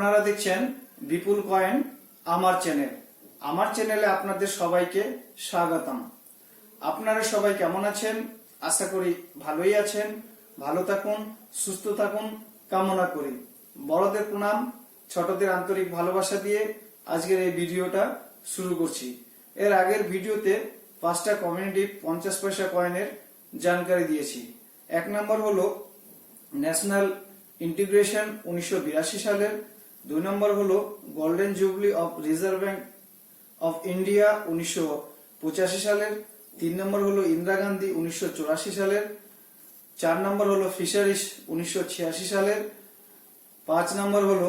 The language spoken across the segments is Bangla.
আপনারা দেখছেন বিপুল কয়েন, আমার চ্যানেল। আমার চ্যানেলে আপনাদের সবাইকে স্বাগতম। আপনারা সবাই কেমন আছেন? আশা করি ভালোই আছেন। ভালো থাকুন, সুস্থ থাকুন, কামনা করি। বড়দের প্রণাম, ছোটদের আন্তরিক ভালোবাসা দিয়ে আজকের এই ভিডিওটা শুরু করছি। এর আগের ভিডিওতে পাঁচটা কমিউনিটি পঞ্চাশ পয়সা কয়েনের জানকারি দিয়েছি। এক নম্বর হলো ন্যাশনাল ইন্টিগ্রেশন উনিশশো বিরাশি সালের দুই নম্বর হলো golden jubilee of reserve bank of India উনিশশো পঁচাশি সালের। তিন নম্বর হলো ইন্দিরা গান্ধী উনিশশো চুরাশি সালের। চার নম্বর হলো ফিশারিস উনিশশো সালের। পাঁচ নম্বর হলো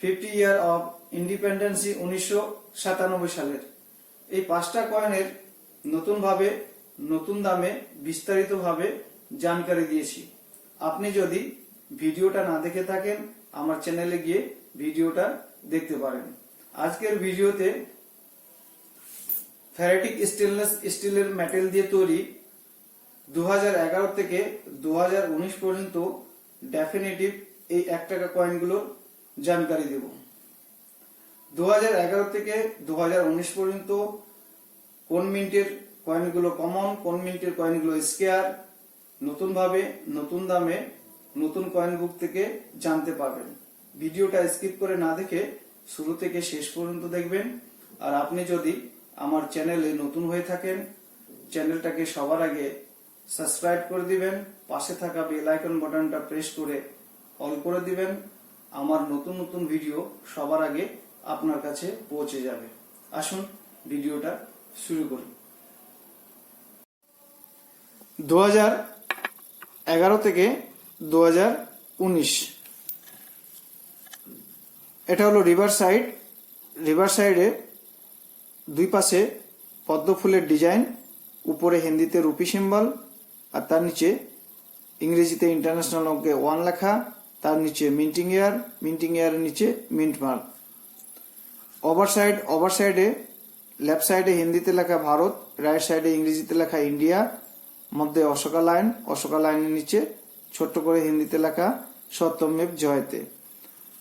ফিফটি ইয়ার অফ ইন্ডিপেন্ডেন্সি উনিশশো সালের। এই পাঁচটা কয়েনের নতুনভাবে, নতুন দামে, বিস্তারিতভাবে জানকারি দিয়েছি। আপনি যদি ভিডিওটা না দেখে থাকেন, আমার চ্যানেলে গিয়ে ভিডিওটা দেখতে পারেন। আজকের ভিডিওতে ফ্যারেটিক স্টেনলেস স্টিলের মেটেল দিয়ে তৈরি দু হাজার এগারো থেকে দু হাজার উনিশ পর্যন্ত ডেফিনেটিভ এই এক টাকা কয়েনগুলোর জানকারি দেব। দু হাজার এগারো থেকে দু হাজার উনিশ পর্যন্ত কোন মিনিটের কয়েনগুলো কমন কোন মিনিটের কয়েনগুলো স্কেয়ার নতুনভাবে, নতুন দামে, নতুন কয়েন বুক থেকে জানতে পারবেন। ভিডিওটা স্কিপ করে না দেখে শুরু থেকে শেষ পর্যন্ত দেখবেন। আর আপনি যদি আমার চ্যানেলে নতুন হয়ে থাকেন, চ্যানেলটাকে সবার আগে সাবস্ক্রাইব করে দিবেন, পাশে থাকা বেল আইকন বাটনটা প্রেস করে অল করে দিবেন, আমার নতুন নতুন ভিডিও সবার আগে আপনার কাছে পৌঁছে যাবে। আসুন, ভিডিওটা শুরু করি। দু থেকে দু এটা হলো রিভার সাইড রিভার সাইডে দুই পাশে পদ্ম ফুলের ডিজাইন উপরে হিন্দিতে রুপি সিম্বল আর তার নিচে ইংরেজিতে ইন্টারন্যাশনাল অঙ্কে ওয়ান লেখা, তার নিচে মিন্টিং এয়ার মিন্টিং এয়ারের নিচে mint mark over side over সাইডে লেফট সাইডে হিন্দিতে লেখা ভারত রাইট সাইডে ইংরেজিতে লেখা ইন্ডিয়া মধ্যে অশোকা লাইন অশোকা লাইনের নিচে ছোট্ট করে হিন্দিতে লেখা সত্যমেব জয়তে।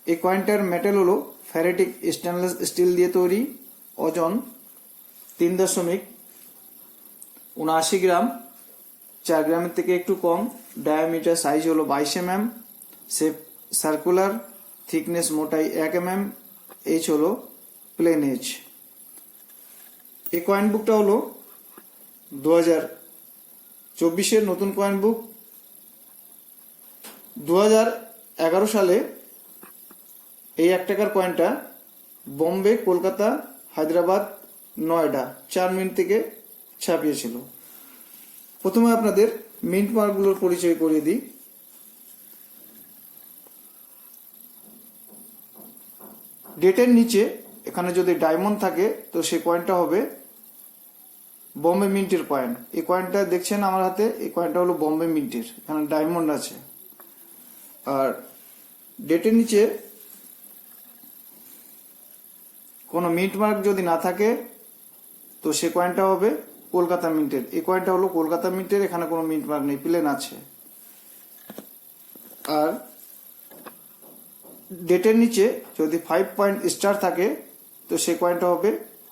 এই কয়েনটার মেটেল হলো ফ্যারেটিক স্টেনলেস স্টিল দিয়ে তৈরি, ওজন তিন দশমিক উনআশি গ্রাম, চার গ্রামের থেকে একটু কম ডায়ামিটার সাইজ হলো বাইশ M M shape circular thickness মোটাই এক এম এম এইচ হলো প্লেন এইচ এই কয়েন বুকটা হলো দু হাজার চব্বিশের নতুন কয়েন বুক দু হাজার এগারো সালে এই এক টাকার কয়েনটা বোম্বে, কলকাতা, হায়দ্রাবাদ, নয়ডা চার মিনিট থেকে ছাপিয়েছিল। প্রথমে আপনাদের মিন্ট মার্কগুলোর পরিচয় করিয়ে দিই। ডেটের নিচে এখানে যদি ডায়মন্ড থাকে, তো সেই কয়েনটা হবে বম্বে মিন্টের কয়েন এই কয়েনটা দেখছেন আমার হাতে, এই কয়েনটা হলো বম্বে মিন্টের এখানে ডায়মন্ড আছে। আর ডেটের নিচে কোনো মিন্ট মার্ক যদি না থাকে, তো সে কয়েনটা হবে কলকাতা মিন্টের এই কয়েনটা হলো কলকাতা মিন্টের এখানে কোনো মিন্ট মার্ক নেই, প্লেন আছে। আর ডেটের নিচে যদি ফাইভ পয়েন্ট স্টার থাকে, তো সে কয়েনটা হবে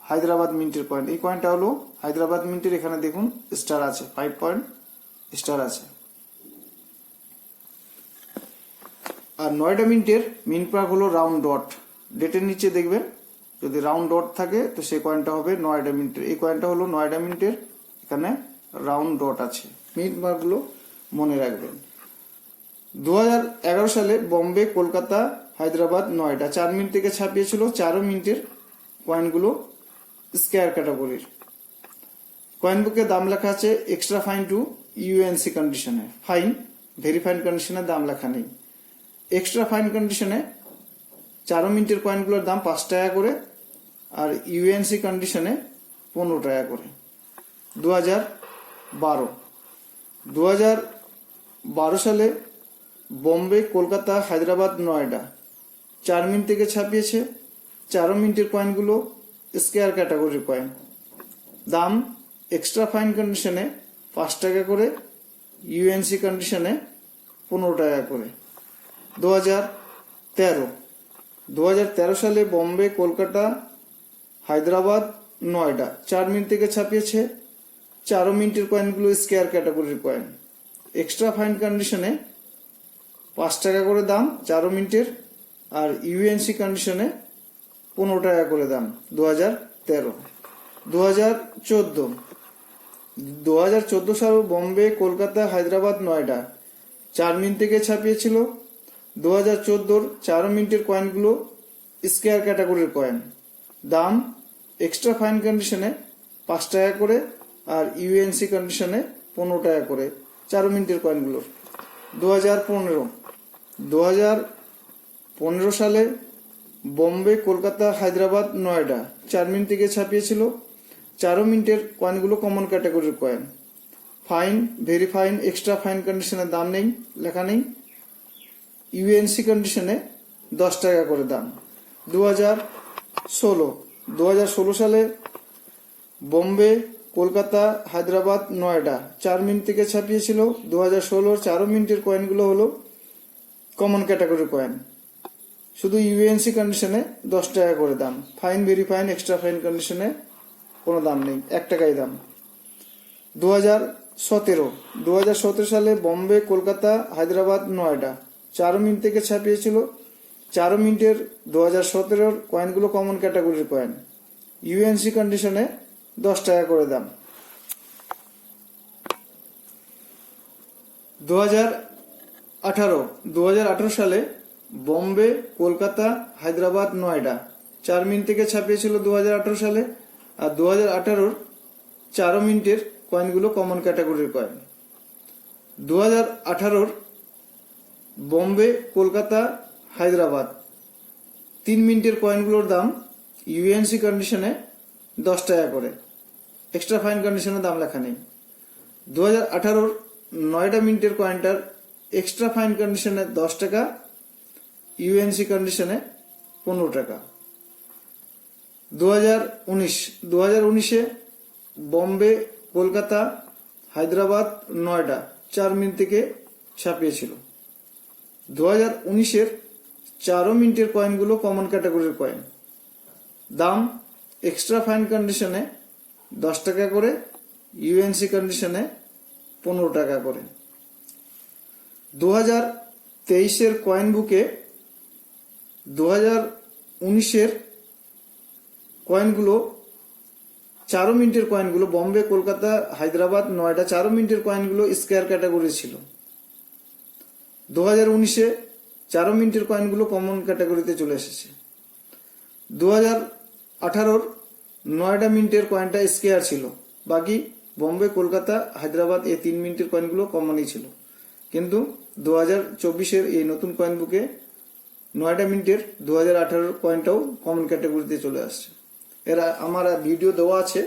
হায়দ্রাবাদ মিন্টের কয়েন এই কয়েনটা হলো হায়দ্রাবাদ মিন্টের এখানে দেখুন স্টার আছে ফাইভ পয়েন্ট স্টার আছে। আর নয়ডা মিন্টের মিন্ট মার্ক হলো রাউন্ড ডট ডেটের নিচে দেখবেন যদি রাউন্ড ডট থাকে, তো সেই কয়েনটা হবে নয়ডা মিনিটের এই কয়েনটা হলো নয়ডা মিনিটের এখানে রাউন্ড ডট আছে। মিনিট মার্কগুলো মনে রাখবেন। দু হাজার এগারো সালে বম্বে, কলকাতা, হায়দ্রাবাদ নয়ডা চার মিনিট থেকে ছাপিয়েছিল চারো মিনিটের কয়েনগুলো স্কেয়ার ক্যাটাগরির কয়েন বুকে দাম লেখা আছে এক্সট্রা ফাইন টু ইউএনসি কন্ডিশনে ফাইন ভেরি ফাইন কন্ডিশনে দাম লেখা নেই। এক্সট্রা ফাইন কন্ডিশনে চারো মিনিটের কয়েনগুলোর দাম পাঁচ টাকা করে আর ইউএনসি কন্ডিশনে পনেরো টাকা করে। দু হাজার বারো। দু হাজার বারো সালে বোম্বে, কলকাতা, হায়দ্রাবাদ নয়ডা। চার মিনিট থেকে ছাপিয়েছে। চারো মিনিটের কয়েনগুলো স্কেয়ার ক্যাটাগরির কয়েন দাম এক্সট্রা ফাইন কন্ডিশনে পাঁচ টাকা করে ইউএনসি কন্ডিশনে পনেরো টাকা করে। দু হাজার তেরো। দু হাজার তেরো সালে বোম্বে, কলকাতা হায়দ্রাবাদ, নয়ডা। চার মিনিট থেকে ছাপিয়েছে। চারো মিনিটের কয়েনগুলো স্কেয়ার ক্যাটাগরির কয়েন এক্সট্রা ফাইন কন্ডিশনে পাঁচ টাকা করে দাম, চারো মিনিটের। আর ইউএনসি কন্ডিশনে পনেরো টাকা করে দাম দু হাজার তেরো। দু হাজার চোদ্দ। দু হাজার চোদ্দ সাল বোম্বে, কলকাতা, হায়দ্রাবাদ, নয়ডা। চার মিনিট থেকে ছাপিয়েছিল। দু হাজার চোদ্দোর চার মিনিটের কয়েনগুলো স্কেয়ার ক্যাটাগরির কয়েন দাম এক্সট্রা ফাইন কন্ডিশনে পাঁচ টাকা করে আর ইউএনসি কন্ডিশনে পনেরো টাকা করে। চার মিনিটের কয়েনগুলো দু হাজার পনেরো। দু হাজার পনেরো সালে বোম্বে, কলকাতা, হায়দ্রাবাদ, নয়ডা চার মিনিট থেকে ছাপিয়েছিল। চারো মিনিটের কয়েনগুলো কমন ক্যাটাগরির coin fine very fine extra fine কন্ডিশনের দাম নেই, লেখা নেই। ইউএনসি কন্ডিশনে দশ টাকা করে দাম। দু হাজার ষোলো। দু সালে বোম্বে, কলকাতা, হায়দ্রাবাদ, নয়ডা। চার মিনিট থেকে ছাপিয়েছিল। দু হাজার ষোলোর চারো মিনিটের কয়েনগুলো হলো কমন ক্যাটাগরি কয়েন শুধু ইউএনসি কন্ডিশনে দশ টাকা করে দাম। Fine very fine extra fine কন্ডিশনে কোনো দাম নেই। এক টাকাই দাম। দু হাজার সতেরো। দু হাজার সতেরো সালে বোম্বে, কলকাতা, হায়দ্রাবাদ, নয়ডা। চার মিনিট থেকে ছাপিয়েছিল চার মিনিটের দু হাজার সতেরোর কয়েনগুলো কমন ক্যাটাগরির কয়েন ইউএনসি কন্ডিশনে দশ টাকা করে দাম। দু হাজার আঠারো, দু হাজার আঠারো সালে বম্বে, কলকাতা, হায়দ্রাবাদ, নয়ডা চার মিনিট থেকে ছাপিয়েছিল দু হাজার আঠারো সালে আর দু হাজার আঠারোর চারো মিনিটের কয়েনগুলো কমন ক্যাটাগরির কয়েন দু হাজার আঠারোর বোম্বে, কলকাতা হায়দ্রাবাদ। তিন মিনিটের কয়েনগুলোর দাম ইউএনসি কন্ডিশনে দশ টাকা করে। এক্সট্রা ফাইন কন্ডিশনে দাম লেখা নেই। দু হাজার আঠারোর নয়টা মিনিটের কয়েনটার এক্সট্রা ফাইন কন্ডিশনে দশ টাকা ইউএনসি কন্ডিশনে পনেরো টাকা। দু হাজার উনিশ দু হাজার উনিশে বম্বে, কলকাতা, হায়দ্রাবাদ নয়ডা চার মিনিট থেকে ছাপিয়েছিল। দু হাজার উনিশের চারো মিনিটের কয়েনগুলো কমন ক্যাটাগরির কয়েন দাম এক্সট্রা ফাইন কন্ডিশনে দশ টাকা করে ইউএনসি কন্ডিশনে পনেরো টাকা করে। দু হাজার তেইশের কয়েন বুকে দু হাজার উনিশের কয়েনগুলো চারো মিনিটের কয়েনগুলো বম্বে কলকাতা হায়দ্রাবাদ নয়ডা চারো মিনিটের কয়েনগুলো স্কোয়ার ক্যাটাগরি ছিল দু হাজার উনিশে চারো মিনিটের কয়েনগুলো কমন ক্যাটাগরিতে চলে এসেছে। দু হাজার আঠারোর নয়টা মিনিটের কয়েনটা স্কেয়ার ছিল। বাকি বম্বে, কলকাতা, হায়দ্রাবাদ এই তিন মিনিটের কয়েনগুলো কমনই ছিল। কিন্তু দু হাজার চব্বিশের এই নতুন কয়েন বুকে নয়টা মিনিটের দু হাজার আঠারোর কয়েনটাও কমন ক্যাটাগরিতে চলে আসছে। এরা আমার ভিডিও দেওয়া আছে।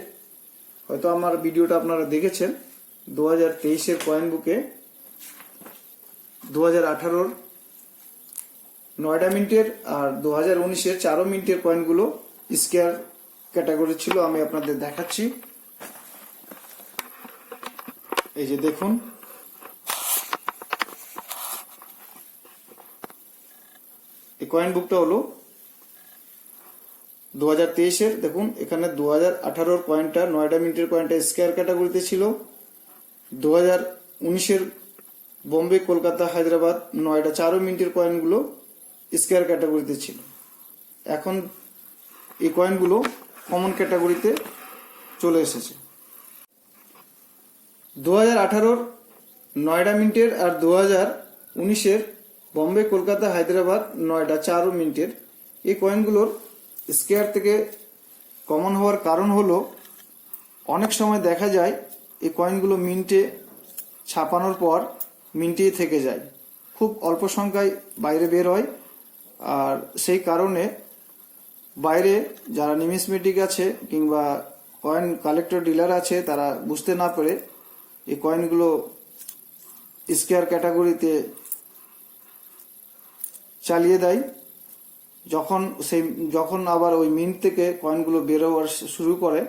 হয়তো আমার ভিডিওটা আপনারা দেখেছেন। দু হাজার তেইশের কয়েন বুকে দু হাজার আঠারোর নয়টা মিনিটের আর দু হাজার উনিশের চারো মিনিটের কয়েনগুলো স্কেয়ার ক্যাটাগরি ছিল, আমি আপনাদের দেখাচ্ছি। এই যে দেখুন। এই কয়েন বুকটা হলো দু হাজার তেইশের। দেখুন, এখানে দু হাজার আঠারোর কয়েনটা নয়টা মিনিটের কয়েনটা স্কেয়ার ক্যাটাগরিতে ছিল। দু হাজার উনিশের বোম্বে, কলকাতা, হায়দ্রাবাদ নয়টা চারো মিনিটের কয়েনগুলো স্কোয়ার ক্যাটাগরিতে ছিল। এখন এই কয়েনগুলো কমন ক্যাটাগরিতে চলে এসেছে। দু হাজার আঠারোর নয়ডা মিনিটের আর দু হাজার উনিশের বম্বে, কলকাতা, হায়দ্রাবাদ, নয়ডা চারো মিনিটের এই কয়েনগুলোর স্কেয়ার থেকে কমন হওয়ার কারণ হলো, অনেক সময় দেখা যায় এই কয়েনগুলো মিন্টে ছাপানোর পর মিন্টেই থেকে যায়। খুব অল্প সংখ্যায় বাইরে বের হয়। আর সেই কারণে বাইরে যারা নিমিসমেটিক আছে কিংবা কয়েন কালেক্টর ডিলার আছে, তারা বুঝতে না পেরে এই কয়েনগুলো স্কেয়ার ক্যাটাগরিতে চালিয়ে দেয়। যখন সেই, যখন আবার ওই মিন্ট থেকে কয়েনগুলো বের হওয়ার শুরু করে,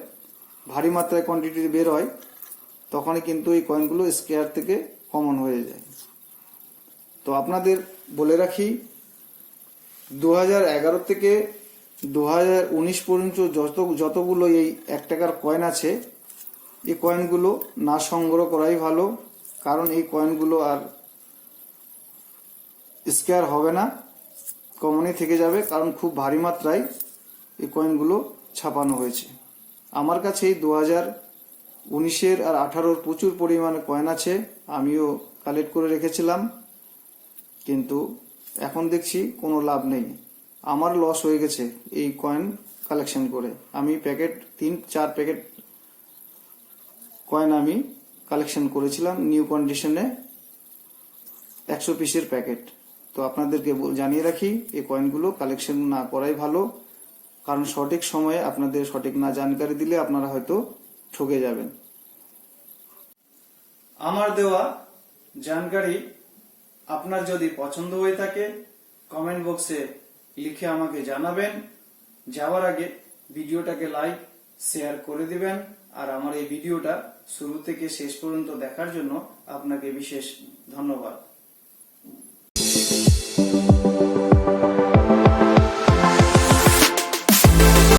ভারী মাত্রায় কোয়ান্টিটি বের হয়, তখনই কিন্তু এই কয়েনগুলো স্কেয়ার থেকে কমন হয়ে যায়। তো আপনাদের বলে রাখি দু এগারো থেকে দু উনিশ পর্যন্ত যত, যতগুলো এই এক টাকার কয়েন আছে, এই কয়েনগুলো না সংগ্রহ করাই ভালো, কারণ এই কয়েনগুলো আর স্কেয়ার হবে না কমনই থেকে যাবে, কারণ খুব ভারী মাত্রায় এই কয়েনগুলো ছাপানো হয়েছে। আমার কাছে এই দু হাজার উনিশের আর আঠারোর প্রচুর পরিমাণে কয়েন আছে, আমিও কালেক্ট করে রেখেছিলাম, কিন্তু এখন দেখছি কোনো লাভ নেই। আমার লস হয়ে গেছে এই কয়েন কালেকশন করে। আমি প্যাকেট তিন, চার প্যাকেট কয়েন আমি কালেকশন করেছিলাম নিউ কন্ডিশনে একশো পিসের প্যাকেট তো আপনাদেরকে জানিয়ে রাখি, এই কয়েনগুলো কালেকশন না করাই ভালো। কারণ সঠিক সময়ে আপনাদের সঠিক না জানকারি দিলে আপনারা হয়তো ঠকে যাবেন। আমার দেওয়া জানকারি আপনার যদি পছন্দ হয়ে থাকে কমেন্ট বক্সে লিখে আমাকে জানাবেন। যাওয়ার আগে ভিডিওটাকে লাইক শেয়ার করে দিবেন। আর আমার এই ভিডিওটা শুরু থেকে শেষ পর্যন্ত দেখার জন্য আপনাকে বিশেষ ধন্যবাদ।